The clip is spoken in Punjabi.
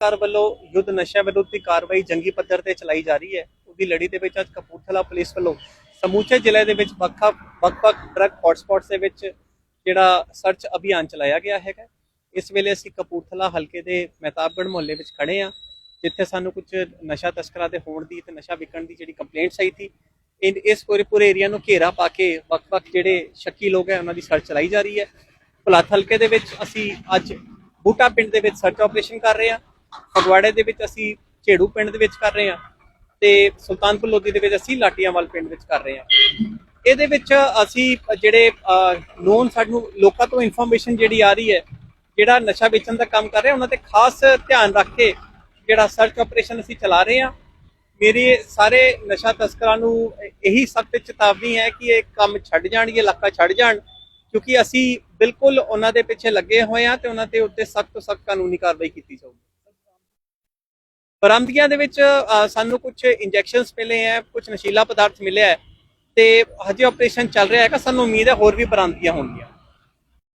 ਸਰਕਾਰ ਵੱਲੋਂ ਯੁੱਧ ਨਸ਼ਿਆਂ ਵਿਰੁੱਧ ਦੀ ਕਾਰਵਾਈ ਜੰਗੀ ਪੱਧਰ ਤੇ ਚਲਾਈ ਜਾ ਰਹੀ ਹੈ। ਉਹਦੀ ਲੜੀ ਦੇ ਵਿੱਚ ਅੱਜ ਕਪੂਰਥਲਾ ਪੁਲਿਸ ਵੱਲੋਂ ਸਮੂਚੇ ਜ਼ਿਲ੍ਹੇ ਦੇ ਵਿੱਚ ਵੱਖ ਵੱਖ ਡਰੱਗ ਹੌਟਸਪੌਟਸ ਦੇ ਵਿੱਚ ਜਿਹੜਾ ਸਰਚ ਅਭਿਆਨ ਚਲਾਇਆ ਗਿਆ ਹੈਗਾ। ਇਸ ਵੇਲੇ ਅਸੀਂ ਕਪੂਰਥਲਾ ਹਲਕੇ ਦੇ ਮਹਿਤਾਬਗੜ੍ਹ ਮੁਹੱਲੇ ਵਿੱਚ ਖੜੇ ਹਾਂ, ਜਿੱਥੇ ਸਾਨੂੰ ਕੁਝ ਨਸ਼ਾ ਤਸਕਰਾਂ ਦੇ ਹੋਣ ਦੀ ਤੇ ਨਸ਼ਾ ਵਿਕਣ ਦੀ ਜਿਹੜੀ ਕੰਪਲੇਂਟਸ ਆਈ ਸੀ, ਇਨ ਇਸ ਪੂਰੇ ਪੂਰੇ ਏਰੀਆ ਨੂੰ ਘੇਰਾ ਪਾ ਕੇ ਵੱਖ-ਵੱਖ ਜਿਹੜੇ ਸ਼ੱਕੀ ਲੋਕ ਹੈ ਉਹਨਾਂ ਦੀ ਸਰਚ ਚਲਾਈ ਜਾ ਰਹੀ ਹੈ। ਭੁਲਾਥ ਹਲਕੇ ਦੇ ਵਿੱਚ ਅਸੀਂ ਅੱਜ ਬੂਟਾ ਪਿੰਡ ਦੇ ਵਿੱਚ ਸਰਚ ਆਪਰੇਸ਼ਨ ਕਰ ਰਹੇ ਹਾਂ। ਫਗਵਾੜੇ ਦੇ ਵਿੱਚ ਅਸੀਂ ਝੇੜੂ ਪਿੰਡ ਦੇ ਵਿੱਚ ਕਰ ਰਹੇ ਹਾਂ ਤੇ ਸੁਲਤਾਨਪੁਰ ਲੋਧੀ ਦੇ ਵਿੱਚ ਅਸੀਂ ਲਾਟੀਆਂਵਾਲ ਪਿੰਡ ਵਿੱਚ ਕਰ ਰਹੇ ਹਾਂ। ਇਹਦੇ ਵਿੱਚ ਅਸੀਂ ਜਿਹੜੇ ਨੋਨ ਸਾਨੂੰ ਲੋਕਾਂ ਤੋਂ ਇਨਫੋਰਮੇਸ਼ਨ ਜਿਹੜੀ ਆ ਰਹੀ ਹੈ, ਜਿਹੜਾ ਨਸ਼ਾ ਵੇਚਣ ਦਾ ਕੰਮ ਕਰ ਰਹੇ ਉਹਨਾਂ ਤੇ ਖਾਸ ਧਿਆਨ ਰੱਖ ਕੇ ਜਿਹੜਾ ਸਰਚ ਆਪਰੇਸ਼ਨ ਅਸੀਂ ਚਲਾ ਰਹੇ ਹਾਂ। ਮੇਰੇ ਸਾਰੇ ਨਸ਼ਾ ਤਸਕਰਾਂ ਨੂੰ ਇਹੀ ਸਖਤ ਚੇਤਾਵਨੀ ਹੈ ਕਿ ਇਹ ਕੰਮ ਛੱਡ ਜਾਣ, ਇਹ ਇਲਾਕਾ ਛੱਡ ਜਾਣ, ਕਿਉਂਕਿ ਅਸੀਂ ਬਿਲਕੁਲ ਉਹਨਾਂ ਦੇ ਪਿੱਛੇ ਲੱਗੇ ਹੋਏ ਹਾਂ ਤੇ ਉਹਨਾਂ ਤੇ ਉੱਤੇ ਸਖਤ ਤੋਂ ਸਖਤ ਕਾਨੂੰਨੀ ਕਾਰਵਾਈ ਕੀਤੀ ਜਾਊਗੀ। ਬਰਾਮਦਗੀਆਂ ਦੇ ਵਿੱਚ ਸਾਨੂੰ ਕੁਝ ਇੰਜੈਕਸ਼ਨਸ ਮਿਲੇ ਹੈ ਕੁਝ ਨਸ਼ੀਲਾ ਪਦਾਰਥ ਮਿਲਿਆ ਹੈ ਤੇ ਹਜੇ ਆਪਰੇਸ਼ਨ ਚੱਲ ਰਿਹਾ ਹੈਗਾ, ਸਾਨੂੰ ਉਮੀਦ ਹੈ ਹੋਰ ਵੀ ਬਰਾਮਦਗੀਆਂ ਹੋਣਗੀਆਂ।